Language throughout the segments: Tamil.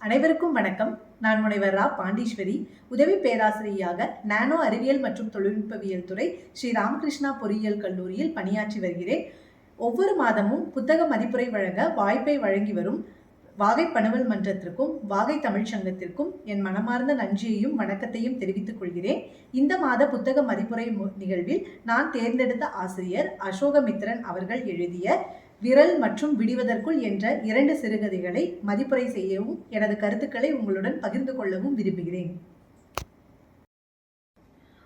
அனைவருக்கும் வணக்கம். நான் முனைவர் ரா. பாண்டீஸ்வரி. உதவி பேராசிரியராக நானோ அறிவியல் மற்றும் தொழில்நுட்பவியல் துறை ஸ்ரீ ராமகிருஷ்ணா பொறியியல் கல்லூரியில் பணியாற்றி வருகிறேன். ஒவ்வொரு மாதமும் புத்தக மதிப்புரை வழங்க வாய்ப்பை வழங்கி வரும் வாகை பணுவல் மன்றத்திற்கும் வாகை தமிழ்ச் சங்கத்திற்கும் என் மனமார்ந்த நன்றியையும் வணக்கத்தையும் தெரிவித்துக் கொள்கிறேன். இந்த மாத புத்தக மதிப்புரை நிகழ்வில் நான் தேர்ந்தெடுத்த ஆசிரியர் அசோகமித்ரன் அவர்கள் எழுதிய விரல் மற்றும் விடுவதற்குள் என்ற இரண்டு சிறுகதைகளை மதிப்புரை செய்யவும் எனது கருத்துக்களை உங்களுடன் பகிர்ந்து கொள்ளவும் விரும்புகிறேன்.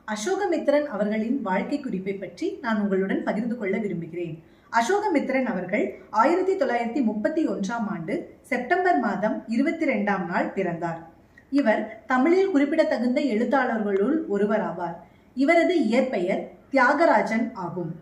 அசோகமித்ரன் அவர்களின் வாழ்க்கை குறிப்பை பற்றி நான் உங்களுடன் பகிர்ந்து கொள்ள விரும்புகிறேன். அசோகமித்ரன் அவர்கள் ஆயிரத்தி தொள்ளாயிரத்தி முப்பத்தி ஒன்றாம் ஆண்டு செப்டம்பர் மாதம் இருபத்தி ரெண்டாம் நாள் பிறந்தார். இவர் தமிழில் குறிப்பிடத்தகுந்த எழுத்தாளர்களுள் ஒருவராவார். இவரது இயற்பெயர் தியாகராஜன் ஆகும்.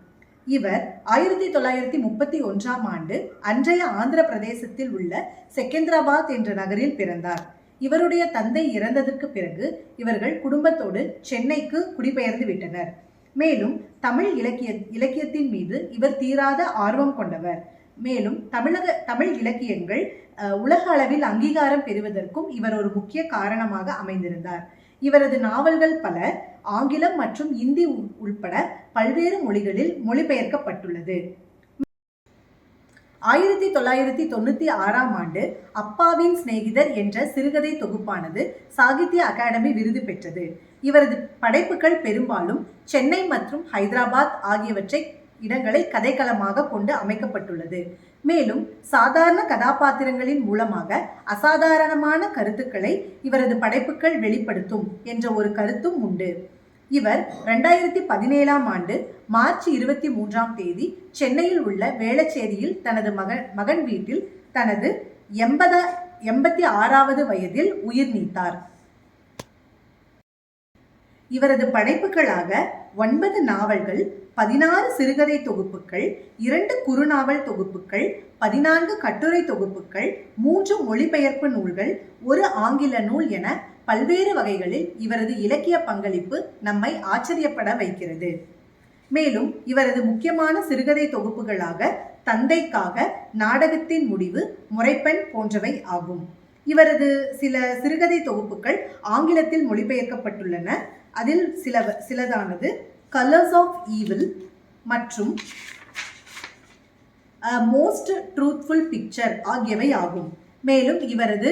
இவர் ஆயிரத்தி தொள்ளாயிரத்தி முப்பத்தி ஒன்றாம் ஆண்டு அன்றைய ஆந்திர பிரதேசத்தில் உள்ள செகந்திராபாத் என்ற நகரில் பிறந்தார். இவருடைய தந்தை இறந்ததற்கு பிறகு இவர்கள் குடும்பத்தோடு சென்னைக்கு குடிபெயர்ந்து விட்டனர். மேலும் தமிழ் இலக்கிய இலக்கியத்தின் மீது இவர் தீராத ஆர்வம் கொண்டவர். மேலும் தமிழக தமிழ் இலக்கியங்கள் அஹ், உலக அளவில் அங்கீகாரம் பெறுவதற்கும் இவர் ஒரு முக்கிய காரணமாக அமைந்திருந்தார். இவரது நாவல்கள் பல ஆங்கிலம் மற்றும் இந்தி உள்பட பல்வேறு மொழிகளில் மொழிபெயர்க்கப்பட்டுள்ளது. ஆயிரத்தி தொள்ளாயிரத்தி தொண்ணூத்தி ஆறாம் ஆண்டு அப்பாவின் சிநேகிதர் என்ற சிறுகதை தொகுப்பானது சாகித்ய அகாடமி விருது பெற்றது. இவரது படைப்புகள் பெரும்பாலும் சென்னை மற்றும் ஹைதராபாத் ஆகியவற்றை இடங்களை கதைக்களமாக கொண்டு அமைக்கப்பட்டுள்ளது. மேலும் சாதாரண கதாபாத்திரங்களின் மூலமாக அசாதாரணமான கருத்துக்களை இவரது படைப்புகள் வெளிப்படுத்தும் என்ற ஒரு கருத்தும் உண்டு. இவர் ரெண்டாயிரத்தி பதினேழாம் ஆண்டு மார்ச் இருபத்தி மூன்றாம் தேதி சென்னையில் உள்ள வேளச்சேரியில் தனது மகன் மகன் வீட்டில் தனது எண்பத எண்பத்தி ஆறாவது வயதில் உயிர் நீத்தார். இவரது படைப்புகளாக ஒன்பது நாவல்கள் பதினாறு சிறுகதை தொகுப்புகள் இரண்டு குறுநாவல் தொகுப்புகள் பதினான்கு கட்டுரை தொகுப்புகள் மூன்று மொழிபெயர்ப்பு நூல்கள் ஒரு ஆங்கில நூல் என பல்வேறு வகைகளில் இவரது இலக்கிய பங்களிப்பு நம்மை ஆச்சரியப்பட வைக்கிறது. மேலும் இவரது முக்கியமான சிறுகதை தொகுப்புகளாக தந்தைக்காக நாடகத்தின் முடிவு முறைப்பெண் போன்றவை ஆகும். இவரது சில சிறுகதை தொகுப்புகள் ஆங்கிலத்தில் மொழிபெயர்க்கப்பட்டுள்ளன. அதில் சில சிலதானது கலர்ஸ் ஆஃப் ஈவில் மற்றும் மோஸ்ட் ட்ரூத்ஃபுல் பிக்சர் ஆகியவை ஆகும். மேலும் இவரது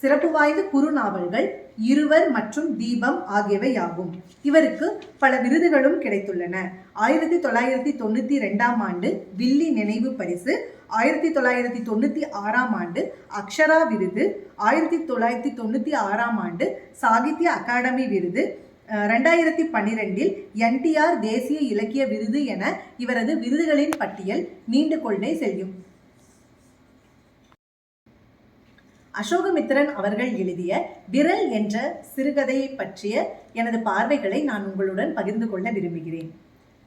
சிறப்பு வாய்ந்த குறுநாவல்கள் இருவர் மற்றும் தீபம் ஆகியவை ஆகும். இவருக்கு பல விருதுகளும் கிடைத்துள்ளன. ஆயிரத்தி தொள்ளாயிரத்தி தொண்ணூத்தி ரெண்டாம் ஆண்டு வில்லி நினைவு பரிசு ஆயிரத்தி தொள்ளாயிரத்தி தொண்ணூத்தி ஆறாம் ஆண்டு அக்ஷரா விருது ஆயிரத்தி தொள்ளாயிரத்தி தொண்ணூத்தி ஆறாம் ஆண்டு சாகித்ய அகாடமி விருது ரெண்டாயிரத்தி பன்னிரெண்டில் என்டிஆர் தேசிய இலக்கிய விருது என இவரது விருதுகளின் பட்டியல் நீண்டு கொண்டே செல்லும். அசோகமித்திரன் அவர்கள் எழுதிய விரல் என்ற சிறுகதையை பற்றிய எனது பார்வைகளை நான் உங்களுடன் பகிர்ந்து கொள்ள விரும்புகிறேன்.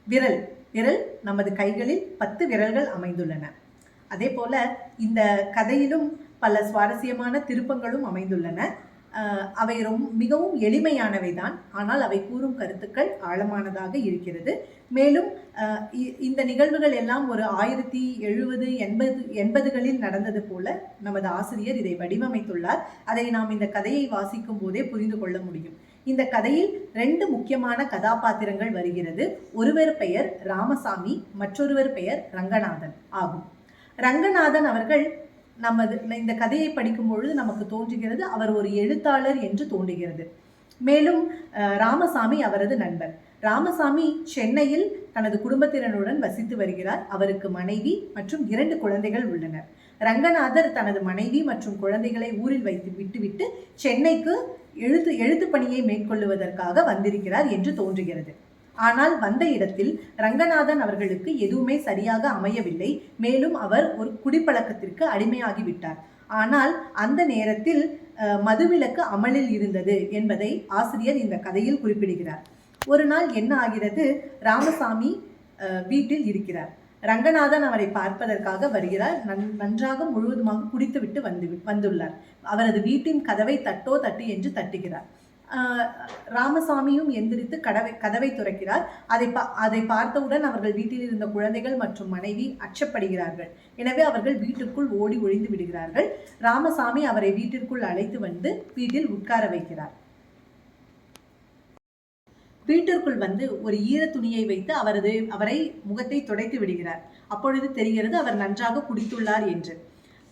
விரல் விரல் நமது கைகளில் பத்து விரல்கள் அமைந்துள்ளன. அதே போல இந்த கதையிலும் பல சுவாரஸ்யமான திருப்பங்களும் அமைந்துள்ளன. அவை ரொம் மிகவும் எளிமையானவை தான் ஆனால் அவை கூறும் கருத்துக்கள் ஆழமானதாக இருக்கிறது. மேலும் இ- இந்த நிகழ்வுகள் எல்லாம் ஒரு ஆயிரத்தி எழுபது எண்பது எண்பதுகளில் நடந்தது போல நமது ஆசிரியர் இதை வடிவமைத்துள்ளார். அதை நாம் இந்த கதையை வாசிக்கும் போதே புரிந்து கொள்ள முடியும். இந்த கதையில் ரெண்டு முக்கியமான கதாபாத்திரங்கள் வருகிறது. ஒருவர் பெயர் ராமசாமி மற்றொருவர் பெயர் ரங்கநாதன் ஆகும். ரங்கநாதன் அவர்கள் நமது இந்த கதையை படிக்கும் பொழுது நமக்கு தோன்றுகிறது அவர் ஒரு எழுத்தாளர் என்று தோன்றுகிறது. மேலும் ராமசாமி அவரது நண்பர் ராமசாமி சென்னையில் தனது குடும்பத்தினருடன் வசித்து வருகிறார். அவருக்கு மனைவி மற்றும் இரண்டு குழந்தைகள் உள்ளனர். ரங்கநாதர் தனது மனைவி மற்றும் குழந்தைகளை ஊரில் வைத்து விட்டுவிட்டு சென்னைக்கு எழுத்து எழுத்து பணியை மேற்கொள்ளுவதற்காக வந்திருக்கிறார் என்று தோன்றுகிறது. ஆனால் வந்த இடத்தில் ரங்கநாதன் அவர்களுக்கு எதுவுமே சரியாக அமையவில்லை. மேலும் அவர் ஒரு குடிப்பழக்கத்திற்கு அடிமையாகிவிட்டார். ஆனால் அந்த நேரத்தில் மதுவிலக்கு அமலில் இருந்தது என்பதை ஆசிரியர் இந்த கதையில் குறிப்பிடுகிறார். ஒரு நாள் என்ன ஆகிறது? ராமசாமி வீட்டில் இருக்கிறார். ரங்கநாதன் அவரை பார்ப்பதற்காக வருகிறார். நன்- நன்றாக முழுவதுமாக குடித்துவிட்டு வந்து வந்துள்ளார். அவரது வீட்டின் கதவை தட்டோ தட்டு என்று தட்டுகிறார். ராமசாமியும் எந்திரித்து கடவை கதவை துறக்கிறார். அதை பா அதை பார்த்தவுடன் அவர்கள் வீட்டில் இருந்த குழந்தைகள் மற்றும் மனைவி அச்சப்படுகிறார்கள். எனவே அவர்கள் வீட்டுக்குள் ஓடி ஒழிந்து விடுகிறார்கள். ராமசாமி அவரை வீட்டிற்குள் அழைத்து வந்து வீட்டில் உட்கார வைக்கிறார். வீட்டிற்குள் வந்து ஒரு ஈர துணியை வைத்து அவரது அவரை முகத்தை துடைத்து விடுகிறார். அப்பொழுது தெரிகிறது அவர் நன்றாக குடித்துள்ளார் என்று.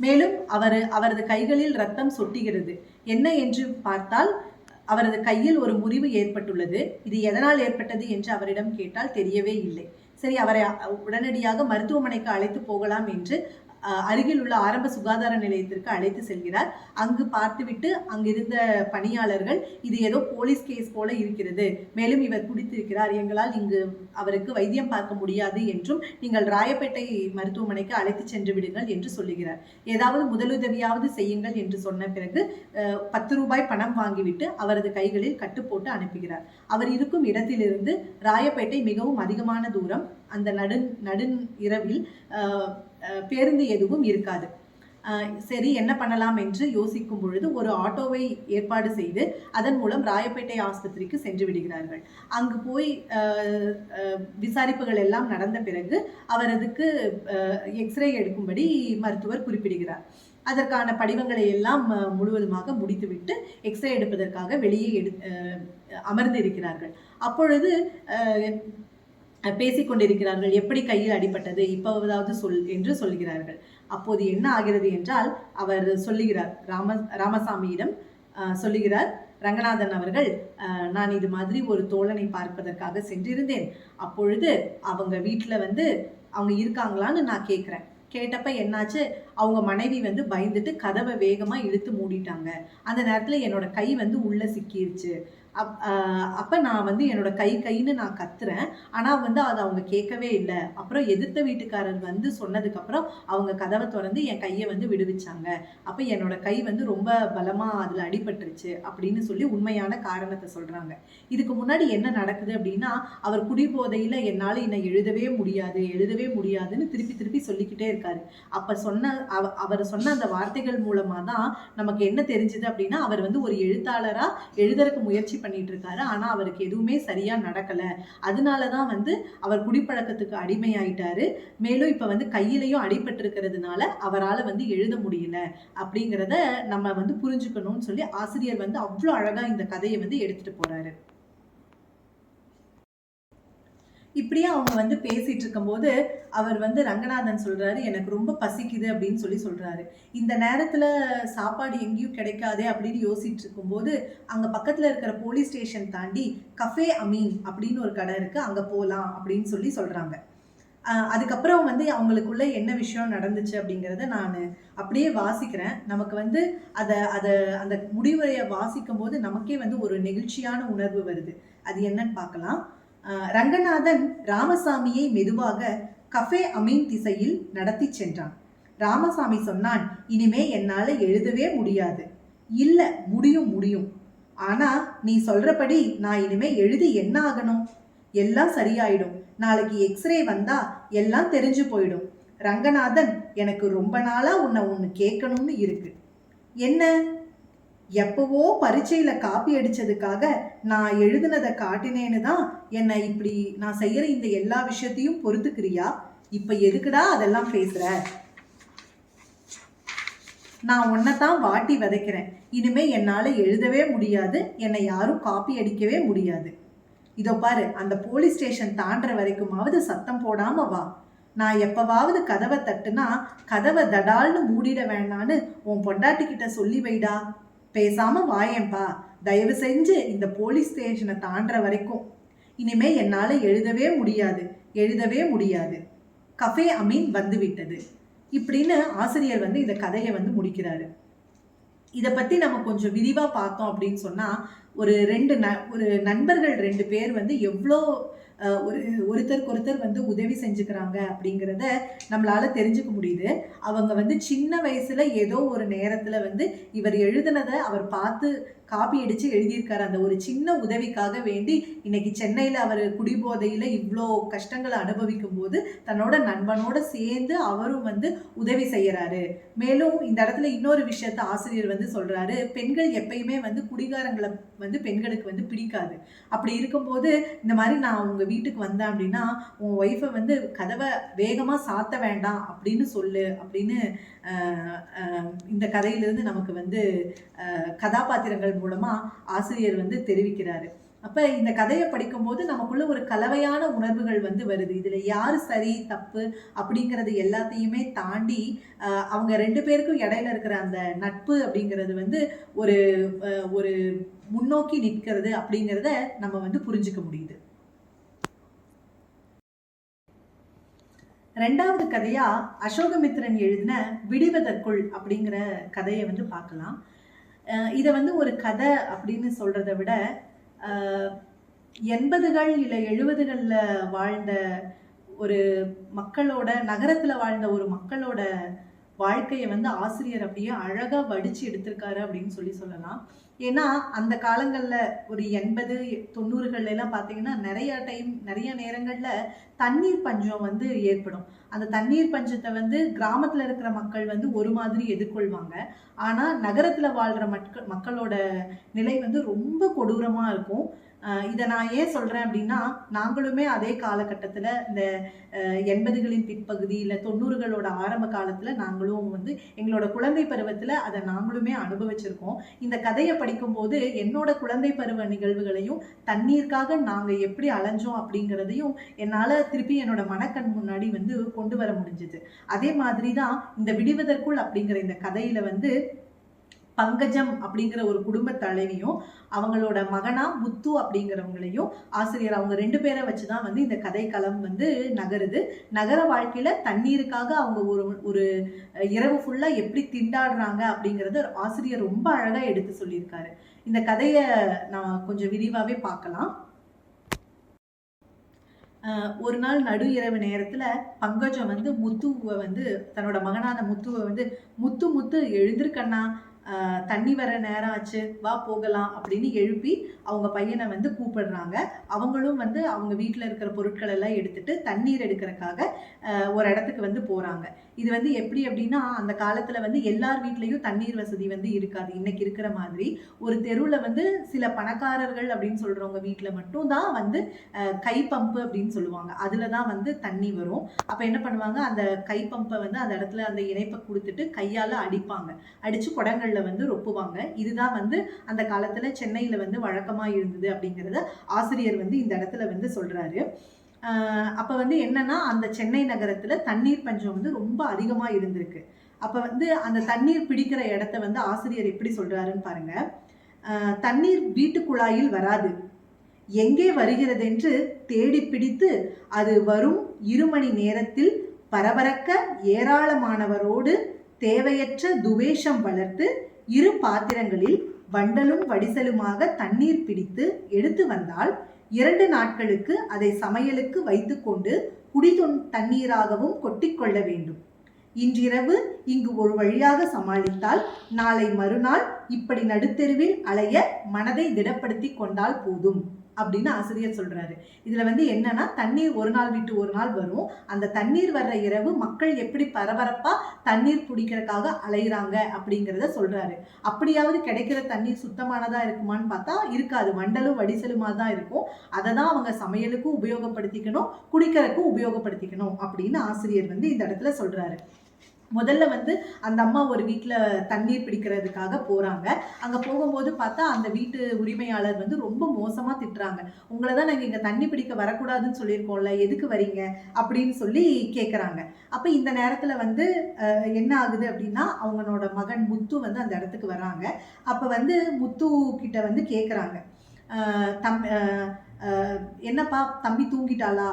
மேலும் அவர் அவரது கைகளில் ரத்தம் சொட்டுகிறது. என்ன என்று பார்த்தால் அவரது கையில் ஒரு முறிவு ஏற்பட்டுள்ளது. இது எதனால் ஏற்பட்டது என்று அவரிடம் கேட்டால் தெரியவே இல்லை. சரி அவரை உடனடியாக மருத்துவமனைக்கு அழைத்து போகலாம் என்று அருகில் உள்ள ஆரம்ப சுகாதார நிலையத்திற்கு அழைத்து செல்கிறார். அங்கு பார்த்துவிட்டு அங்கிருந்த பணியாளர்கள் இது ஏதோ போலீஸ் கேஸ் போல இருக்கிறது. மேலும் இவர் குடித்திருக்கிறார். எங்களால் இங்கு அவருக்கு வைத்தியம் பார்க்க முடியாது என்றும் நீங்கள் ராயப்பேட்டை மருத்துவமனைக்கு அழைத்து சென்று விடுங்கள் என்று சொல்லுகிறார். ஏதாவது முதலுதவியாவது செய்யுங்கள் என்று சொன்ன பிறகு பத்து ரூபாய் பணம் வாங்கிவிட்டு அவரது கைகளில் கட்டு போட்டு அனுப்புகிறார். அவர் இருக்கும் இடத்திலிருந்து ராயப்பேட்டை மிகவும் அதிகமான தூரம் அந்த நடு நடு இரவில் பேருந்து எதுவும் இருக்காது. சரி என்ன பண்ணலாம் என்று யோசிக்கும் பொழுது ஒரு ஆட்டோவை ஏற்பாடு செய்து அதன் மூலம் ராயப்பேட்டை ஆஸ்பத்திரிக்கு சென்று விடுகிறார்கள். அங்கு போய் விசாரிப்புகள் எல்லாம் நடந்த பிறகு அவரதுக்கு எக்ஸ்ரே எடுக்கும்படி மருத்துவர் குறிப்பிடுகிறார். அதற்கான படிவங்களை எல்லாம் முழுவதுமாக முடித்துவிட்டு எக்ஸ்ரே எடுப்பதற்காக வெளியே எடு அமர்ந்து இருக்கிறார்கள் அப்பொழுது பேசிக்கொண்டிருக்கிறார்கள். எப்படி கையில் அடிபட்டது? இப்போதாவது சொல் என்று சொல்கிறார்கள். அப்போது என்ன ஆகிறது என்றால் அவர் சொல்லுகிறார் ராம ராமசாமியிடம் சொல்லுகிறார் ரங்கநாதன் அவர்கள் நான் இது மாதிரி ஒரு தோழனை பார்ப்பதற்காக சென்றிருந்தேன். அப்பொழுது அவங்க வீட்டில் வந்து அவங்க இருக்காங்களான்னு நான் கேட்குறேன் கேட்டப்ப என்னாச்சு? அவங்க மனைவி வந்து பயந்துட்டு கதவை வேகமாக இழுத்து மூடிட்டாங்க. அந்த நேரத்தில் என்னோட கை வந்து உள்ளே சிக்கிருச்சு. அப் அப்போ நான் வந்து என்னோட கை கைன்னு நான் கத்துறேன். ஆனால் வந்து அதை அவங்க கேட்கவே இல்லை. அப்புறம் எதிர்த்த வீட்டுக்காரர் வந்து சொன்னதுக்கப்புறம் அவங்க கதவை திறந்து என் கையை வந்து விடுவிச்சாங்க. அப்போ என்னோட கை வந்து ரொம்ப பலமாக அதில் அடிபட்டுருச்சு அப்படின்னு சொல்லி உண்மையான காரணத்தை சொல்கிறாங்க இதுக்கு முன்னாடி என்ன நடக்குது அப்படின்னா அவர் குடிபோதையில் என்னால் என்னை எழுதவே முடியாது எழுதவே முடியாதுன்னு திருப்பி திருப்பி சொல்லிக்கிட்டே இருக்காரு. அப்போ சொன்ன அவ- அவர் சொன்ன அந்த வார்த்தைகள் மூலமாக தான் நமக்கு என்ன தெரிஞ்சது அப்படின்னா அவர் வந்து ஒரு எழுத்தாளராக எழுதுறதுக்கு முயற்சி பண்ணிட்டு இருக்காரு ஆனா அவருக்கு எதுவுமே சரியா நடக்கல. அதனால தான் வந்து அவர் குடிப்பழக்கத்துக்கு அடிமையாயிட்டாரு. மேலும் இப்ப வந்து கையிலையும் அடிபட்டு இருக்கிறதுனால அவரால் வந்து எழுத முடியல. அப்படிங்கிறத நம்ம வந்து புரிஞ்சுக்கணும்னு சொல்லி ஆசிரியர் வந்து அவ்வளோ அழகா இந்த கதையை வந்து எடுத்துட்டு போறாரு. இப்படியே அவங்க வந்து பேசிட்டு இருக்கும்போது அவர் வந்து ரங்கநாதன் சொல்றாரு எனக்கு ரொம்ப பசிக்குது அப்படின்னு சொல்லி சொல்றாரு. இந்த நேரத்துல சாப்பாடு எங்கேயும் கிடைக்காதே அப்படின்னு யோசிச்சுட்டு இருக்கும்போது அங்க பக்கத்துல இருக்கிற போலீஸ் ஸ்டேஷன் தாண்டி கஃபே அமீன் அப்படின்னு ஒரு கடை இருக்கு அங்க போகலாம் அப்படின்னு சொல்லி சொல்றாங்க. அதுக்கப்புறம் வந்து அவங்களுக்குள்ள என்ன விஷயம் நடந்துச்சு அப்படிங்கிறத நான் அப்படியே வாசிக்கிறேன். நமக்கு வந்து அதை அதை அந்த முடிவுரையை வாசிக்கும் போது நமக்கே வந்து ஒரு நெகிழ்ச்சியான உணர்வு வருது. அது என்னன்னு பார்க்கலாம். ரங்கநாதன் ராமசாமியை மெதுவாக கஃபே அமீன் திசையில் நடத்தி சென்றான். ராமசாமி சொன்னான் இனிமே என்னால் எழுதவே முடியாது. இல்ல முடியும் முடியும். ஆனா நீ சொல்றபடி நான் இனிமே எழுதி என்ன ஆகணும்? எல்லாம் சரியாயிடும். நாளைக்கு எக்ஸ்ரே வந்தா எல்லாம் தெரிஞ்சு போயிடும். ரங்கநாதன் எனக்கு ரொம்ப நாளா உன்னை ஒன்று கேட்கணும்னு இருக்கு. என்ன? எப்பவோ பரீட்சையில் காப்பி அடித்ததுக்காக நான் எழுதுனதை காட்டினேன்னு தான் என்னை இப்படி நான் செய்கிற இந்த எல்லா விஷயத்தையும் பொறுத்துக்கிறியா? இப்போ எதுக்குடா அதெல்லாம் பேசுகிற நான் உன்னை தான் வாட்டி விதைக்கிறேன். இனிமே என்னால் எழுதவே முடியாது. என்னை யாரும் காப்பி அடிக்கவே முடியாது. இதோ பாரு அந்த போலீஸ் ஸ்டேஷன் தாண்டுற வரைக்குமாவது சத்தம் போடாம வா. நான் எப்பவாவது கதவை தட்டுனா கதவை தடால்னு மூடிட வேணான்னு உன் பொண்டாட்டி கிட்ட சொல்லி வைடா. பேசாம வாயேன்பா தயவு செஞ்சு இந்த போலீஸ் ஸ்டேஷனை தாண்டுற வரைக்கும். இனிமே என்னால எழுதவே முடியாது. எழுதவே முடியாது. கஃபே அமீன் வந்து விட்டது. இப்படின்னு ஆசிரியர் வந்து இந்த கதையை வந்து முடிக்கிறாரு. இதை பத்தி நம்ம கொஞ்சம் விரிவா பார்த்தோம் அப்படின்னு சொன்னா ஒரு ரெண்டு ந ஒரு நண்பர்கள் ரெண்டு பேர் வந்து எவ்வளோ ஒரு ஒருத்தருக்கு ஒருத்தர் வந்து உதவி செஞ்சுக்கிறாங்க அப்படிங்கிறத நம்மளால தெரிஞ்சுக்க முடியுது. அவங்க வந்து சின்ன வயசுல ஏதோ ஒரு நேரத்துல வந்து இவர் எழுதுனதை அவர் பார்த்து காப்பி அடிச்சு எழுதியிருக்காரு. அந்த ஒரு சின்ன உதவிக்காக வேண்டி இன்னைக்கு சென்னையில அவர் குடிபோதையில இவ்வளோ கஷ்டங்களை அனுபவிக்கும் போது தன்னோட நண்பனோட சேர்ந்து அவரும் வந்து உதவி செய்யறாரு. மேலும் இந்த இடத்துல இன்னொரு விஷயத்த ஆசிரியர் வந்து சொல்றாரு. பெண்கள் எப்பயுமே வந்து குடிகாரங்களை வந்து பெண்களுக்கு வந்து பிடிக்காது. அப்படி இருக்கும்போது இந்த மாதிரி நான் உங்க வீட்டுக்கு வந்தேன் அப்படின்னா உன் ஒய்ஃபை வந்து கதவை வேகமா சாத்த வேண்டாம் அப்படின்னு சொல்லு அப்படின்னு இந்த கதையிலிருந்து நமக்கு வந்து கதாபாத்திரங்கள் மூலமாக ஆசிரியர் வந்து தெரிவிக்கிறாரு. அப்போ இந்த கதையை படிக்கும்போது நமக்குள்ள ஒரு கலவையான உணர்வுகள் வந்து வருது. இதில் யார் சரி தப்பு அப்படிங்கிறது எல்லாத்தையுமே தாண்டி அவங்க ரெண்டு பேருக்கும் இடையில இருக்கிற அந்த நட்பு அப்படிங்கிறது வந்து ஒரு ஒரு முன்னோக்கி நிற்கிறது அப்படிங்கிறத நம்ம வந்து புரிஞ்சுக்க முடியுது. ரெண்டாவது கதையா அசோகமித்ரன் எழுதின விடுவதற்குள் அப்படிங்கிற கதையை வந்து பார்க்கலாம். இதை வந்து ஒரு கதை அப்படின்னு சொல்கிறத விட எண்பதுகள் இல்லை எழுபதுகளில் வாழ்ந்த ஒரு மக்களோட நகரத்தில் வாழ்ந்த ஒரு மக்களோட வாழ்க்கையை வந்து ஆசிரியர் அப்படியே அழகாக வடித்து எடுத்திருக்காரு அப்படின்னு சொல்லி சொல்லலாம். ஏன்னா அந்த காலங்களில் ஒரு எண்பது தொண்ணூறுகள்லாம் பார்த்தீங்கன்னா நிறைய டைம் நிறைய நேரங்களில் தண்ணீர் பஞ்சம் வந்து ஏற்படும். அந்த தண்ணீர் பஞ்சத்தை வந்து கிராமத்தில் இருக்கிற மக்கள் வந்து ஒரு மாதிரி எதிர்கொள்வாங்க. ஆனால் நகரத்தில் வாழ்கிற மக்கள் மக்களோட நிலை வந்து ரொம்ப கொடூரமாக இருக்கும். இதை நான் ஏன் சொல்கிறேன் அப்படின்னா நாங்களுமே அதே காலகட்டத்தில் இந்த எண்பதுகளின் பிற்பகுதி இல்லை தொண்ணூறுகளோட ஆரம்ப காலத்தில் நாங்களும் வந்து எங்களோட குழந்தை பருவத்தில் அதை நாங்களுமே அனுபவிச்சிருக்கோம். இந்த கதையை படிக்கும்போது என்னோட குழந்தை பருவ நிகழ்வுகளையும் தண்ணீருக்காக நாங்கள் எப்படி அலைஞ்சோம் அப்படிங்கிறதையும் என்னால் திருப்பி என்னோட மனக்கண் முன்னாடி வந்து கொண்டு வர முடிஞ்சுது. அதே மாதிரி தான் இந்த விடுவதற்குள் அப்படிங்கிற இந்த கதையில் வந்து பங்கஜம் அப்படிங்கிற ஒரு குடும்ப தலைவியும் அவங்களோட மகனா முத்து அப்படிங்கிறவங்களையும் ஆசிரியர் அவங்க ரெண்டு பேரை வச்சுதான் வந்து இந்த கதைக்களம் வந்து நகருது. நகர வாழ்க்கையில தண்ணீருக்காக அவங்க ஒரு ஒரு இரவு ஃபுல்லா எப்படி திண்டாடுறாங்க அப்படிங்கறத ஆசிரியர் ரொம்ப அழகா எடுத்து சொல்லியிருக்காரு. இந்த கதையை நான் கொஞ்சம் விரிவாவே பார்க்கலாம். ஆஹ் ஒரு நாள் நடு இரவு நேரத்துல பங்கஜம் வந்து முத்துவை வந்து தன்னோட மகனான முத்துவை வந்து முத்து முத்து எழுந்திருக்கண்ணா தண்ணி வர நேரம் ஆச்சு வா போகலாம் அப்படின்னு எழுப்பி அவங்க பையனை வந்து கூப்பிடுறாங்க. அவங்களும் வந்து அவங்க வீட்டில் இருக்கிற பொருட்கள் எல்லாம் எடுத்துட்டு தண்ணீர் எடுக்கிறக்காக ஒரு இடத்துக்கு வந்து போறாங்க. இது வந்து எப்படி அப்படின்னா அந்த காலத்தில் வந்து எல்லார் வீட்லேயும் தண்ணீர் வசதி வந்து இருக்காது. இன்னைக்கு இருக்கிற மாதிரி ஒரு தெருவில் வந்து சில பணக்காரர்கள் அப்படின்னு சொல்றவங்க வீட்டில் மட்டும் தான் வந்து கை பம்பு அப்படின்னு சொல்லுவாங்க. அதுல தான் வந்து தண்ணி வரும். அப்போ என்ன பண்ணுவாங்க? அந்த கை பம்பை வந்து அந்த இடத்துல அந்த இணைப்பை கொடுத்துட்டு கையால் அடிப்பாங்க. அடிச்சு குடங்கள்ல வந்து ரொப்புவாங்க. இதுதான் வந்து அந்த காலத்துல சென்னையில் வந்து வழக்கமா இருந்தது அப்படிங்கறத ஆசிரியர் வந்து இந்த இடத்துல வந்து சொல்றாரு. ஆஹ் அப்ப வந்து என்னன்னா அந்த சென்னை நகரத்தில் தண்ணீர் பஞ்சம் வந்து ரொம்ப அதிகமா இருந்திருக்கு. அப்ப வந்து அந்த தண்ணீர் பிடிக்கிற இடத்த வந்து ஆசிரியர் எப்படி சொல்றாருன்னு பாருங்க. ஆஹ் தண்ணீர் வீட்டு குழாயில் வராது. எங்கே வருகிறதென்று தேடி பிடித்து அது வரும் இரு மணி நேரத்தில் பரபரக்க ஏராளமானவரோடு தேவையற்ற துவேஷம் வளர்த்து இரு பாத்திரங்களில் வண்டலும் வடிசலுமாக தண்ணீர் பிடித்து எடுத்து வந்தால் இரண்டு நாட்களுக்கு அதை சமையலுக்கு வைத்துக்கொண்டு குடி தொன்- தண்ணீராகவும் கொட்டிக்கொள்ள வேண்டும். இன்றிரவு இங்கு ஒரு வழியாக சமாளித்தால் நாளை மறுநாள் இப்படி நடுத்தெருவில் அலைய மனதை திடப்படுத்தி கொண்டால் போதும். அப்படின்னு ஆசிரியர் சொல்கிறாரு இதில் வந்து என்னன்னா தண்ணீர் ஒரு நாள் விட்டு ஒரு நாள் வரும். அந்த தண்ணீர் வர்ற இரவு மக்கள் எப்படி பரபரப்பாக தண்ணீர் பிடிக்கிறதுக்காக அலைகிறாங்க அப்படிங்கிறத சொல்கிறாரு அப்படியாவது கிடைக்கிற தண்ணீர் சுத்தமானதாக இருக்குமான்னு பார்த்தா இருக்காது. வண்டலும் வடிசலுமாக தான் இருக்கும். அதை தான் அவங்க சமையலுக்கும் உபயோகப்படுத்திக்கணும் குடிக்கிறதுக்கும் உபயோகப்படுத்திக்கணும் அப்படின்னு ஆசிரியர் வந்து இந்த இடத்துல சொல்கிறாரு முதல்ல வந்து அந்த அம்மா ஒரு வீட்டில் தண்ணீர் பிடிக்கிறதுக்காக போகிறாங்க அங்கே போகும்போது பார்த்தா அந்த வீட்டு உரிமையாளர் வந்து ரொம்ப மோசமாக திட்டுறாங்க. உங்களை தான் நாங்கள் இங்கே தண்ணி பிடிக்க வரக்கூடாதுன்னு சொல்லியிருக்கோம்ல எதுக்கு வரீங்க? அப்படின்னு சொல்லி கேட்குறாங்க அப்போ இந்த நேரத்தில் வந்து என்ன ஆகுது அப்படின்னா அவங்களோட மகன் முத்து வந்து அந்த இடத்துக்கு வராங்க. அப்போ வந்து முத்து கிட்ட வந்து கேட்குறாங்க தம் என்னப்பா தம்பி தூங்கிட்டாளா?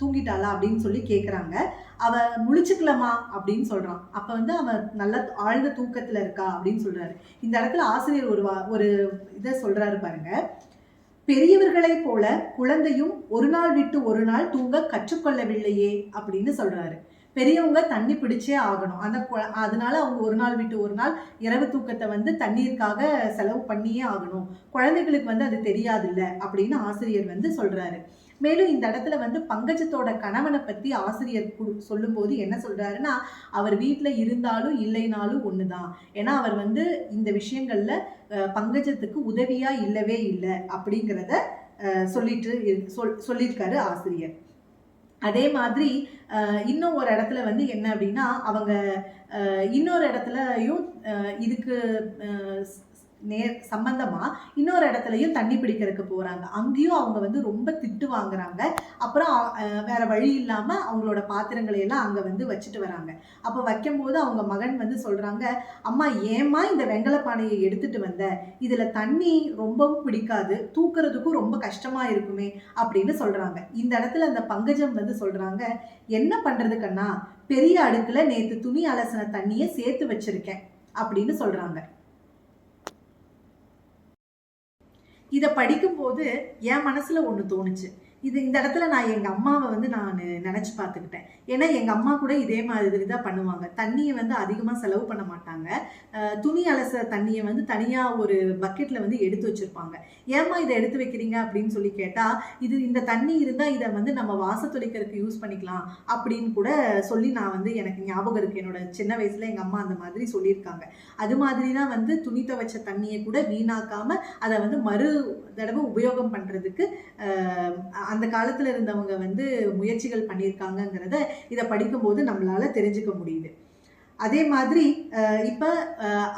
தூங்கிட்டாளா அப்படின்னு சொல்லி கேட்குறாங்க அவ முழிச்சுக்கலாமா அப்படின்னு சொல்றான். அப்ப வந்து அவன் நல்ல ஆழ்ந்த தூக்கத்துல இருக்கா அப்படின்னு சொல்றாரு. இந்த இடத்துல ஆசிரியர் ஒரு வா- ஒரு இதை சொல்றாரு பாருங்க. பெரியவர்களைப் போல குழந்தையும் ஒரு நாள் விட்டு ஒரு நாள் தூங்க கற்றுக்கொள்ளவில்லையே அப்படின்னு சொல்றாரு. பெரியவங்க தண்ணி பிடிச்சே ஆகணும். அந்த கு- அதனால அவங்க ஒரு நாள் விட்டு ஒரு நாள் இரவு தூக்கத்தை வந்து தண்ணீருக்காக செலவு பண்ணியே ஆகணும். குழந்தைகளுக்கு வந்து அது தெரியாதுல்ல அப்படின்னு ஆசிரியர் வந்து சொல்றாரு. மேலும் இந்த இடத்துல வந்து பங்கஜத்தோட கணவனை பத்தி ஆசிரியர் கு- சொல்லும்போது என்ன சொல்றாருன்னா அவர் வீட்டில் இருந்தாலும் இல்லைனாலும் ஒண்ணுதான். ஏன்னா அவர் வந்து இந்த விஷயங்கள்ல பங்கஜத்துக்கு உதவியா இல்லவே இல்லை அப்படிங்கிறத சொல்லிட்டு சொல் சொல்லியிருக்காரு ஆசிரியர். அதே மாதிரி இன்னும் ஒரு இடத்துல வந்து என்ன அப்படின்னா அவங்க இன்னொரு இடத்துலயும் இதுக்கு நே சம்பந்தமாக நேர் இன்னொரு இடத்துலையும் தண்ணி பிடிக்கிறதுக்கு போகிறாங்க அங்கேயும் அவங்க வந்து ரொம்ப திட்டு வாங்குறாங்க. அப்புறம் வேற வழி இல்லாமல் அவங்களோட பாத்திரங்களை எல்லாம் அங்கே வந்து வச்சுட்டு வராங்க. அப்போ வைக்கும்போது அவங்க மகன் வந்து சொல்கிறாங்க அம்மா ஏம்மா இந்த வெங்கல பானையை எடுத்துட்டு வந்த? இதில் தண்ணி ரொம்பவும் பிடிக்காது. தூக்குறதுக்கும் ரொம்ப கஷ்டமாக இருக்குமே அப்படின்னு சொல்கிறாங்க இந்த இடத்துல அந்த பங்கஜம் வந்து சொல்கிறாங்க என்ன பண்ணுறது கண்ணா? பெரிய அடுக்கில் நேற்று துணி அலசின தண்ணியை சேர்த்து வச்சுருக்கேன் அப்படின்னு சொல்கிறாங்க இதை படிக்கும்போது என் மனசுல ஒன்று தோணுச்சு. இது இந்த இடத்துல நான் எங்கள் அம்மாவை வந்து நான் நினச்சி பார்த்துக்கிட்டேன். ஏன்னா எங்கள் அம்மா கூட இதே மாதிரி தான் பண்ணுவாங்க. தண்ணியை வந்து அதிகமாக செலவு பண்ண மாட்டாங்க. துணி அலச தண்ணியை வந்து தனியாக ஒரு பக்கெட்டில் வந்து எடுத்து வச்சிருப்பாங்க. ஏம்மா இதை எடுத்து வைக்கிறீங்க அப்படின்னு சொல்லி கேட்டால் இது இந்த தண்ணி இருந்தால் இதை வந்து நம்ம வாச துடைக்கிறதுக்கு யூஸ் பண்ணிக்கலாம் அப்படின்னு கூட சொல்லி நான் வந்து எனக்கு ஞாபகம் இருக்கு. என்னோட சின்ன வயசில் எங்கள் அம்மா அந்த மாதிரி சொல்லியிருக்காங்க. அது மாதிரி தான் வந்து துணி துவைச்ச தண்ணியை கூட வீணாக்காமல் அதை வந்து மறு தடவை உபயோகம் பண்றதுக்கு அந்த காலத்துல இருந்தவங்க வந்து முயற்சிகள் பண்ணியிருக்காங்கங்கிறத இதை படிக்கும்போது நம்மளால தெரிஞ்சுக்க முடியுது. அதே மாதிரி இப்போ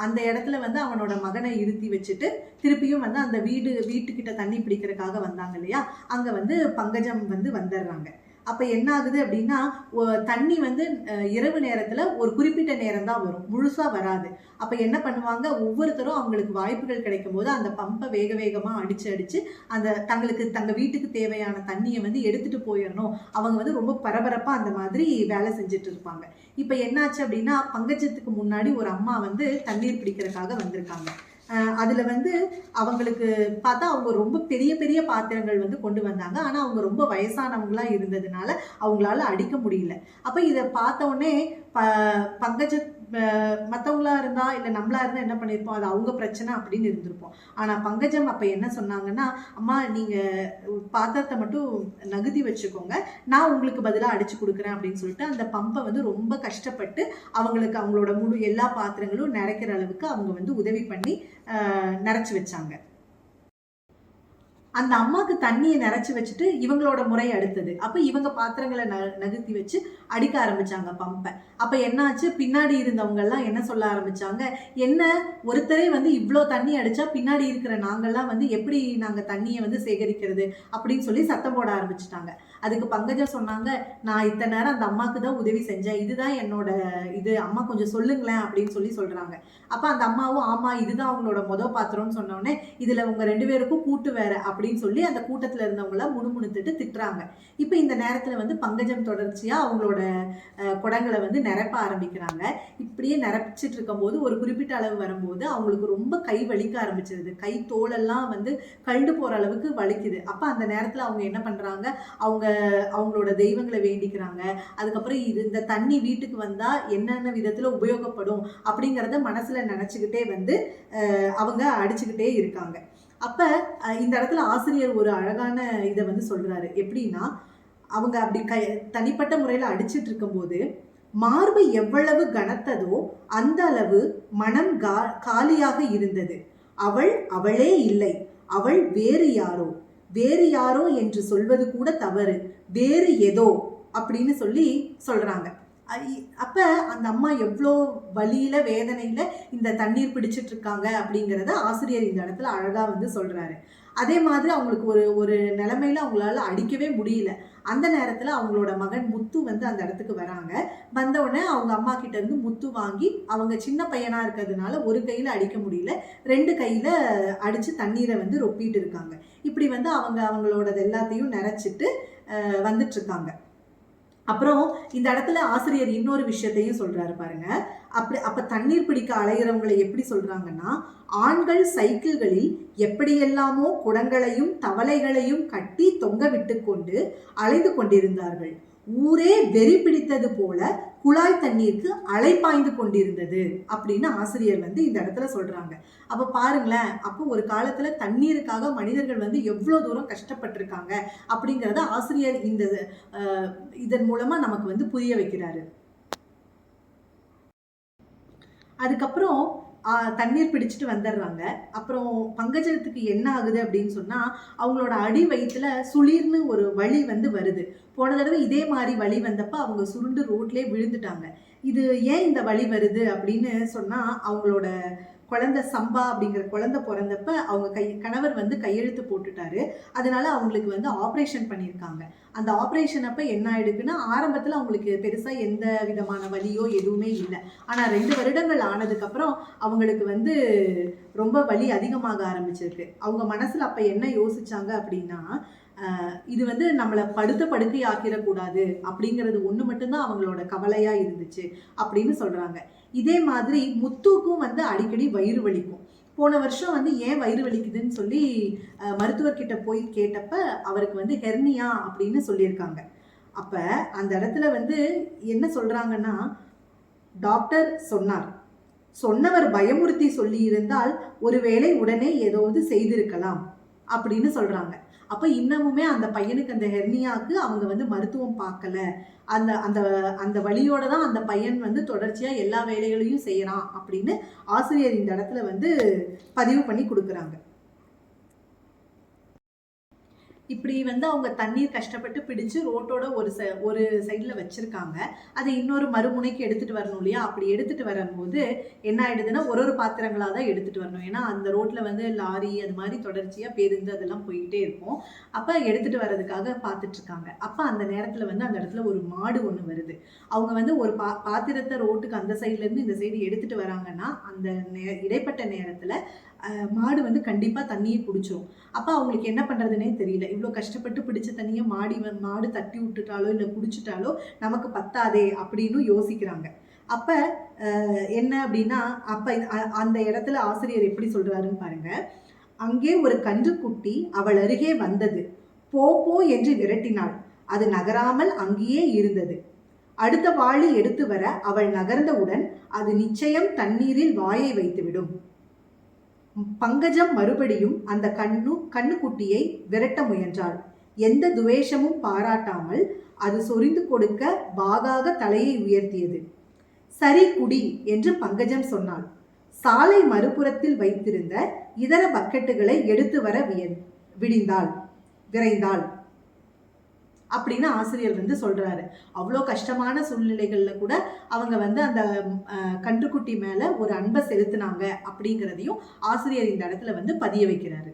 அந்த இடத்துல வந்து அவனோட மகனை இருத்தி வச்சுட்டு திருப்பியும் வந்து அந்த வீடு வீட்டுக்கிட்ட தண்ணி பிடிக்கிறதுக்காக வந்தாங்க இல்லையா? அங்க வந்து பங்கஜம் வந்து வந்துடுறாங்க அப்போ என்ன ஆகுது அப்படின்னா தண்ணி வந்து இரவு நேரத்தில் ஒரு குறிப்பிட்ட நேரம் தான் வரும். முழுசாக வராது. அப்போ என்ன பண்ணுவாங்க? ஒவ்வொருத்தரும் அவங்களுக்கு வாய்ப்புகள் கிடைக்கும் போது அந்த பம்பை வேக வேகமாக அடித்து அடித்து அந்த தங்களுக்கு தங்கள் வீட்டுக்கு தேவையான தண்ணியை வந்து எடுத்துகிட்டு போயிடணும். அவங்க வந்து ரொம்ப பரபரப்பாக அந்த மாதிரி வேலை செஞ்சுட்டு இருப்பாங்க. இப்போ என்னாச்சு அப்படின்னா பங்கஜத்துக்கு முன்னாடி ஒரு அம்மா வந்து தண்ணீர் பிடிக்கிறதுக்காக வந்திருக்காங்க. அதில் வந்து அவங்களுக்கு பார்த்தா அவங்க ரொம்ப பெரிய பெரிய பாத்திரங்கள் வந்து கொண்டு வந்தாங்க. ஆனால் அவங்க ரொம்ப வயசானவங்களா இருந்ததுனால அவங்களால அடிக்க முடியல. அப்போ இதை பார்த்த உடனே ப பங்கஜ மற்றவங்களா இருந்தால் இல்லை நம்மளா இருந்தால் என்ன பண்ணியிருப்போம் அது அவங்க பிரச்சனை அப்படின்னு இருந்திருப்போம். ஆனால் பங்கஜம் அப்போ என்ன சொன்னாங்கன்னா அம்மா நீங்கள் பாத்திரத்தை மட்டும் நகுதி வச்சுக்கோங்க. நான் உங்களுக்கு பதிலாக அடிச்சு கொடுக்குறேன் அப்படின்னு சொல்லிட்டு அந்த பம்பை வந்து ரொம்ப கஷ்டப்பட்டு அவங்களுக்கு அவங்களோட முழு எல்லா பாத்திரங்களும் நிறைக்கிற அளவுக்கு அவங்க வந்து உதவி பண்ணி அஹ், வச்சாங்க. அந்த அம்மாவுக்கு தண்ணியை நிறைச்சு வச்சுட்டு இவங்களோட முறை அடுத்தது. அப்போ இவங்க பாத்திரங்களை ந நகர்த்தி வச்சு அடிக்க ஆரம்பிச்சாங்க பம்பை அப்போ என்னாச்சு? பின்னாடி இருந்தவங்கெல்லாம் என்ன சொல்ல ஆரம்பிச்சாங்க? என்ன ஒருத்தரே வந்து இவ்வளோ தண்ணி அடித்தா பின்னாடி இருக்கிற நாங்கள்லாம் வந்து எப்படி நாங்கள் தண்ணியை வந்து சேகரிக்கிறது? அப்படின்னு சொல்லி சத்தம் போட ஆரம்பிச்சிட்டாங்க. அதுக்கு பங்கஜம் சொன்னாங்க நான் இத்தனை நேரம் அந்த அம்மாக்கு தான் உதவி செஞ்சேன். இதுதான் என்னோட இது. அம்மா கொஞ்சம் சொல்லுங்களேன் அப்படின்னு சொல்லி சொல்றாங்க. அப்ப அந்த அம்மாவும் ஆமா இதுதான் அவங்களோட முத பாத்திரம்னு சொன்னோடனே இதில் இதுல உங்க ரெண்டு பேருக்கும் கூட்டு வேற அப்படின்னு சொல்லி அந்த கூட்டத்துல இருந்தவங்கள முணுமுணுத்துட்டு திட்டுறாங்க. இப்போ இந்த நேரத்துல வந்து பங்கஜம் தொடர்ச்சியா அவங்களோட குடங்களை வந்து நிரப்ப ஆரம்பிக்கிறாங்க. இப்படியே நிரப்பிச்சிட்டு இருக்கும்போது ஒரு குறிப்பிட்ட அளவு வரும்போது அவங்களுக்கு ரொம்ப கை வலிக்க ஆரம்பிச்சிருது கை தோலெல்லாம் வந்து கழுண்டு போற அளவுக்கு வலிக்குது. அப்ப அந்த நேரத்துல அவங்க என்ன பண்றாங்க? அவங்க அவங்களோட தெய்வங்களை வேண்டிக்கிறாங்க. அதுக்கப்புறம் இது இந்த தண்ணி வீட்டுக்கு வந்தால் என்னென்ன விதத்தில் உபயோகப்படும் அப்படிங்கிறத மனசில் நினச்சிக்கிட்டே வந்து அவங்க அடிச்சுக்கிட்டே இருக்காங்க. அப்போ இந்த இடத்துல ஆசிரியர் ஒரு அழகான இதை வந்து சொல்கிறாரு எப்படின்னா அவங்க அப்படி கை தனிப்பட்ட முறையில் அடிச்சிட்டு இருக்கும்போது மார்பு எவ்வளவு கனத்ததோ அந்த அளவு மனம் கா காலியாக இருந்தது. அவள் அவளே இல்லை. அவள் வேறு யாரோ. வேறு யாரோ என்று சொல்வது கூட தவறு. வேறு ஏதோ அப்படின்னு சொல்லி சொல்கிறாங்க அப்போ அப்ப அந்த அம்மா எவ்வளோ வழியில் வேதனையில இந்த தண்ணீர் பிடிச்சிட்டு இருக்காங்க அப்படிங்கிறத ஆசிரியர் இந்த இடத்துல அழகா வந்து சொல்றாரு. அதே மாதிரி அவங்களுக்கு ஒரு ஒரு நிலைமையில அவங்களால அடிக்கவே முடியல. அந்த நேரத்துல அவங்களோட மகன் முத்து வந்து அந்த இடத்துக்கு வராங்க. வந்த உடனே அவங்க அம்மா கிட்ட இருந்து முத்து வாங்கி அவங்க சின்ன பையனா இருக்கிறதுனால ஒரு கையில அடிக்க முடியல ரெண்டு கையில அடிச்சு தண்ணீரை வந்து ரொப்பிட்டு இருக்காங்க. இப்படி வந்து அவங்க அவங்களோடது எல்லாத்தையும் நினச்சிட்டு வந்துட்டுருக்காங்க வந்துட்டு இருக்காங்க அப்புறம் இந்த இடத்துல ஆசிரியர் இன்னொரு விஷயத்தையும் சொல்றாரு பாருங்க. அப்படி அப்ப தண்ணீர் பிடிக்க அலைகிறவங்களை எப்படி சொல்றாங்கன்னா ஆண்கள் சைக்கிள்களில் எப்படியெல்லாமோ குடங்களையும் தவளைகளையும் கட்டி தொங்க விட்டு கொண்டு அலைந்து கொண்டிருந்தார்கள். ஊரே வெறி பிடித்தது போல குழாய் தண்ணீருக்கு அலைப்பாய்ந்து கொண்டிருந்தது அப்படின்னு ஆசிரியர் வந்து இந்த இடத்துல சொல்றாங்க. அப்ப பாருங்களேன் அப்போ ஒரு காலத்துல தண்ணீருக்காக மனிதர்கள் வந்து எவ்வளவு தூரம் கஷ்டப்பட்டிருக்காங்க அப்படிங்கிறத ஆசிரியர் இந்த இதன் மூலமா நமக்கு வந்து புரிய வைக்கிறாரு. அதுக்கப்புறம் தண்ணீர் பிடிச்சிட்டு வந்துடுறாங்க அப்புறம் பங்கஜத்துக்கு என்ன ஆகுது அப்படின்னு சொன்னா அவங்களோட அடி வயிற்றுல சுளிர்னு ஒரு வழி வந்து வருது. போன தடவை இதே மாதிரி வழி வந்தப்ப அவங்க சுருண்டு ரோட்லேயே விழுந்துட்டாங்க. இது ஏன் இந்த வழி வருது அப்படின்னு சொன்னா அவங்களோட குழந்தை சம்பா அப்படிங்கிற குழந்தை பிறந்தப்ப அவங்க கை கணவர் வந்து கையெழுத்து போட்டுட்டாரு. அதனால அவங்களுக்கு வந்து ஆப்ரேஷன் பண்ணியிருக்காங்க. அந்த ஆப்ரேஷன் அப்போ என்ன ஆயிடுக்குன்னா ஆரம்பத்தில் அவங்களுக்கு பெருசாக எந்த விதமான வலியோ எதுவுமே இல்லை. ஆனால் ரெண்டு வருடங்கள் ஆனதுக்கப்புறம் அவங்களுக்கு வந்து ரொம்ப வலி அதிகமாக ஆரம்பிச்சிருக்கு. அவங்க மனசில் அப்போ என்ன யோசிச்சாங்க அப்படின்னா இது வந்து நம்மளை படுத்த படுக்கை ஆக்கிடக்கூடாது அப்படிங்கிறது ஒன்று மட்டும்தான் அவங்களோட கவலையாக இருந்துச்சு அப்படின்னு சொல்கிறாங்க இதே மாதிரி முத்துக்கும் வந்து அடிக்கடி வயிறு வலிக்கும். போன வருஷம் வந்து ஏன் வயிறு வலிக்குதுன்னு சொல்லி மருத்துவர்கிட்ட போய் கேட்டப்ப அவருக்கு வந்து ஹெர்னியா அப்படின்னு சொல்லியிருக்காங்க. அப்போ அந்த இடத்துல வந்து என்ன சொல்கிறாங்கன்னா டாக்டர் சொன்னார். சொன்னவர் பயமுறுத்தி சொல்லி இருந்தால் ஒருவேளை உடனே ஏதாவது செய்திருக்கலாம் அப்படின்னு சொல்கிறாங்க அப்போ இன்னமுமே அந்த பையனுக்கு அந்த ஹெர்னியாவுக்கு அவங்க வந்து மருத்துவம் பார்க்கல. அந்த அந்த அந்த வழியோட தான் அந்த பையன் வந்து தொடர்ச்சியாக எல்லா வேலைகளையும் செய்கிறான் அப்படின்னு ஆசிரியர் இந்த இடத்துல வந்து பதிவு பண்ணி கொடுக்குறாங்க. இப்படி வந்து அவங்க தண்ணீர் கஷ்டப்பட்டு பிடிச்சு ரோட்டோட ஒரு ச ஒரு சைடில் வச்சுருக்காங்க. அதை இன்னொரு மறுமுனைக்கு எடுத்துகிட்டு வரணும் இல்லையா? அப்படி எடுத்துகிட்டு வரும்போது என்ன ஆயிடுதுன்னா ஒரு ஒரு பாத்திரங்களாக தான் எடுத்துகிட்டு வரணும். ஏன்னா அந்த ரோட்டில் வந்து லாரி அது மாதிரி தொடர்ச்சியாக பேருந்து அதெல்லாம் போயிட்டே இருக்கும். அப்போ எடுத்துகிட்டு வர்றதுக்காக பார்த்துட்ருக்காங்க அப்போ அந்த நேரத்தில் வந்து அந்த இடத்துல ஒரு மாடு ஒன்று வருது. அவங்க வந்து ஒரு பா பாத்திரத்தை ரோட்டுக்கு அந்த சைட்லேருந்து இந்த சைடு எடுத்துகிட்டு வராங்கன்னா அந்த நே இடைப்பட்ட நேரத்தில் மாடு வந்து கண்டிப்பாக தண்ணியை குடிச்சிரும். அப்போ அவங்களுக்கு என்ன பண்ணுறதுனே தெரியல. இவ்வளோ கஷ்டப்பட்டு பிடிச்ச தண்ணியை மாடி மாடு தட்டி விட்டுட்டாலோ இல்லை குடிச்சிட்டாலோ நமக்கு பத்தாதே அப்படின்னு யோசிக்கிறாங்க. அப்போ என்ன அப்படின்னா அப்போ அ- அந்த இடத்துல ஆசிரியர் எப்படி சொல்கிறாருன்னு பாருங்கள் அங்கே ஒரு கன்றுக்குட்டி அவள் அருகே வந்தது. போ போ என்று விரட்டினாள். அது நகராமல் அங்கேயே இருந்தது. அடுத்த வாளி எடுத்து வர அவள் நகர்ந்தவுடன் அது நிச்சயம் தண்ணீரில் வாயை வைத்துவிடும். பங்கஜம் மறுபடியும் அந்த கண்ணு கண்ணுக்குட்டியை விரட்ட முயன்றாள். எந்த துவேஷமும் பாராட்டாமல் அது சொரிந்து கொடுக்க வாகாக தலையை உயர்த்தியது. சரி குடி என்று பங்கஜம் சொன்னாள். சாலை மறுபுறத்தில் வைத்திருந்த இதர பக்கெட்டுகளை எடுத்து வர வியன் விடிந்தாள். விரைந்தாள். அப்படின்னு ஆசிரியர் வந்து சொல்கிறாரு அவ்வளோ கஷ்டமான சூழ்நிலைகளில் கூட அவங்க வந்து அந்த கன்றுக்குட்டி மேலே ஒரு அன்பை செலுத்தினாங்க அப்படிங்கிறதையும் ஆசிரியர் இந்த இடத்துல வந்து பதிய வைக்கிறாரு.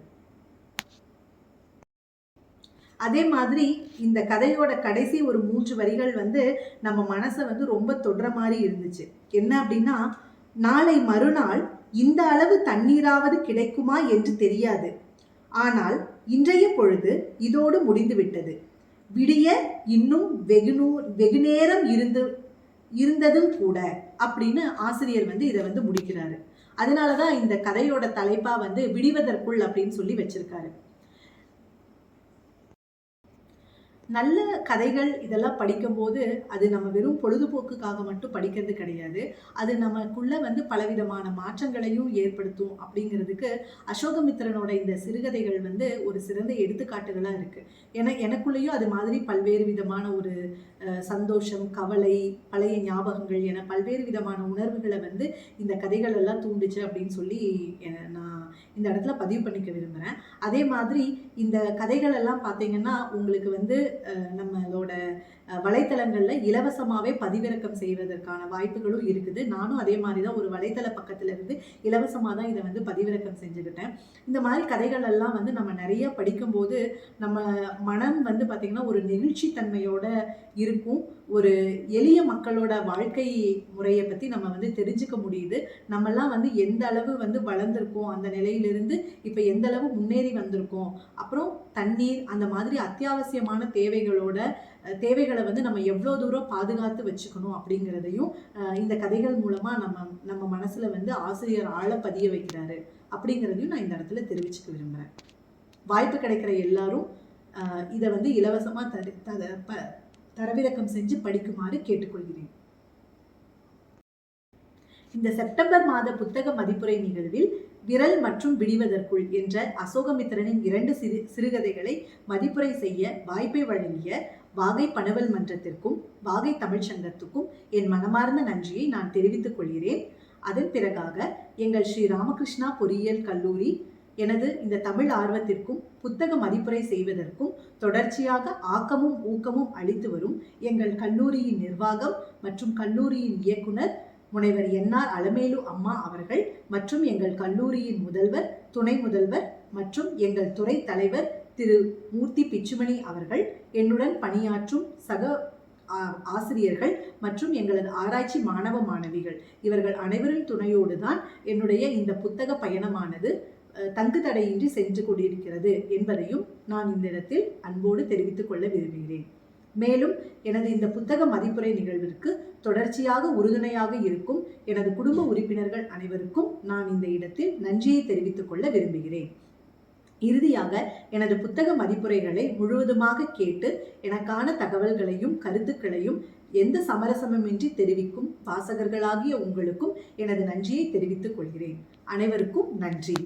அதே மாதிரி இந்த கதையோட கடைசி ஒரு மூன்று வரிகள் வந்து நம்ம மனசை வந்து ரொம்ப தொடுற மாதிரி இருந்துச்சு. என்ன அப்படின்னா நாளை மறுநாள் இந்த அளவு தண்ணீராவது கிடைக்குமா என்று தெரியாது. ஆனால் இன்றைய பொழுது இதோடு முடிந்து விட்டது விடிய இன்னும் வெகுநூ வெகு நேரம் இருந்து இருந்ததும் கூட அப்படின்னு ஆசிரியர் வந்து இதை வந்து முடிக்கிறாரு. அதனால தான் இந்த கதையோட தலைப்பா வந்து விடிவதற்குள் அப்படின்னு சொல்லி வச்சிருக்காரு. நல்ல கதைகள் இதெல்லாம் படிக்கும்போது அது நம்ம வெறும் பொழுதுபோக்குக்காக மட்டும் படிக்கிறது கிடையாது. அது நமக்குள்ள வந்து பலவிதமான மாற்றங்களையும் ஏற்படுத்தும் அப்படிங்கிறதுக்கு அசோகமித்திரனோட இந்த சிறுகதைகள் வந்து ஒரு சிறந்த எடுத்துக்காட்டுகளாக இருக்குது ஏன்னா எனக்குள்ளேயும் அது மாதிரி பல்வேறு விதமான ஒரு சந்தோஷம் கவலை பழைய ஞாபகங்கள் என பல்வேறு விதமான உணர்வுகளை வந்து இந்த கதைகள் எல்லாம் தூண்டுச்சு அப்படின்னு சொல்லி நான் இந்த இடத்துல பதிவு பண்ணிக்க விரும்புகிறேன் அதே மாதிரி இந்த கதைகள் எல்லாம் பார்த்தீங்கன்னா உங்களுக்கு வந்து நம்மளோட வலைத்தளங்களில் இலவசமாகவே பதிவிறக்கம் செய்வதற்கான வாய்ப்புகளும் இருக்குது. நானும் அதே மாதிரி தான் ஒரு வலைத்தள பக்கத்தில் இருந்து இலவசமாக தான் இதை வந்து பதிவிறக்கம் செஞ்சுக்கிட்டேன். இந்த மாதிரி கதைகள் எல்லாம் வந்து நம்ம நிறைய படிக்கும்போது நம்ம மனம் வந்து பார்த்திங்கன்னா ஒரு நெகிழ்ச்சி தன்மையோட இருக்கும். ஒரு எளிய மக்களோட வாழ்க்கை முறையை பற்றி நம்ம வந்து தெரிஞ்சுக்க முடியுது. நம்மெல்லாம் வந்து எந்த அளவு வந்து வளர்ந்துருக்கோம் அந்த நிலையிலிருந்து இப்போ எந்த அளவு முன்னேறி வந்திருக்கோம். அப்புறம் தண்ணீர் அந்த மாதிரி அத்தியாவசியமான தேவைகளோட தேவைகளை வந்து நம்ம எவ்வளோ தூரம் பாதுகாத்து வச்சுக்கணும் அப்படிங்கிறதையும் அஹ், இந்த கதைகள் மூலமாக நம்ம நம்ம மனசில் வந்து ஆசிரியர் ஆழ பதிய வைக்கிறாரு அப்படிங்கிறதையும் நான் இந்த இடத்துல தெரிவிச்சுக்க விரும்புகிறேன் வாய்ப்பு கிடைக்கிற எல்லாரும் இதை வந்து இலவசமாக தரு தரவிறக்கம் செஞ்சு படிக்குமாறு கேட்டுக்கொள்கிறேன். இந்த செப்டம்பர் மாத புத்தக மதிப்புரை நிகழ்வில் விரல் மற்றும் விடிவதற்குள் என்ற அசோகமித்திரனின் இரண்டு சிறு சிறுகதைகளை மதிப்புரை செய்ய வாய்ப்பை வழங்கிய வாகை பனவல் மன்றத்திற்கும் வாகை தமிழ்ச்சங்கத்துக்கும் என் மனமார்ந்த நன்றியை நான் தெரிவித்துக் கொள்கிறேன். அதன் பிறகாக எங்கள் ஸ்ரீ ராமகிருஷ்ணா பொறியியல் கல்லூரி எனது இந்த தமிழ் ஆர்வத்திற்கும் புத்தக மதிப்புரை செய்வதற்கும் தொடர்ச்சியாக ஆக்கமும் ஊக்கமும் அளித்து வரும் எங்கள் கல்லூரியின் நிர்வாகம் மற்றும் கல்லூரியின் இயக்குனர் முனைவர் என்ஆர் அலமேலு அம்மா அவர்கள் மற்றும் எங்கள் கல்லூரியின் முதல்வர் துணை முதல்வர் மற்றும் எங்கள் துறை தலைவர் திரு மூர்த்தி பிச்சுமணி அவர்கள் என்னுடன் பணியாற்றும் சக ஆ, ஆசிரியர்கள் மற்றும் எங்களது ஆராய்ச்சி மாணவ மாணவிகள். இவர்கள் அனைவரின் துணையோடு தான் என்னுடைய இந்த புத்தக பயணமானது தங்கு தடையின்றி சென்று கொண்டிருக்கிறது என்பதையும் நான் இந்த இடத்தில் அன்போடு தெரிவித்துக் கொள்ள விரும்புகிறேன். மேலும் எனது இந்த புத்தக மதிப்புரை நிகழ்விற்கு தொடர்ச்சியாக உறுதுணையாக இருக்கும் எனது குடும்ப உறுப்பினர்கள் அனைவருக்கும் நான் இந்த இடத்தில் நன்றியை தெரிவித்துக் கொள்ள விரும்புகிறேன். இறுதியாக எனது புத்தக மதிப்புரைகளை முழுவதுமாக கேட்டு எனக்கான தகவல்களையும் கருத்துக்களையும் எந்த சமரசமின்றி தெரிவிக்கும் வாசகர்களாகிய உங்களுக்கும் எனது நன்றியை தெரிவித்துக் கொள்கிறேன். அனைவருக்கும் நன்றி.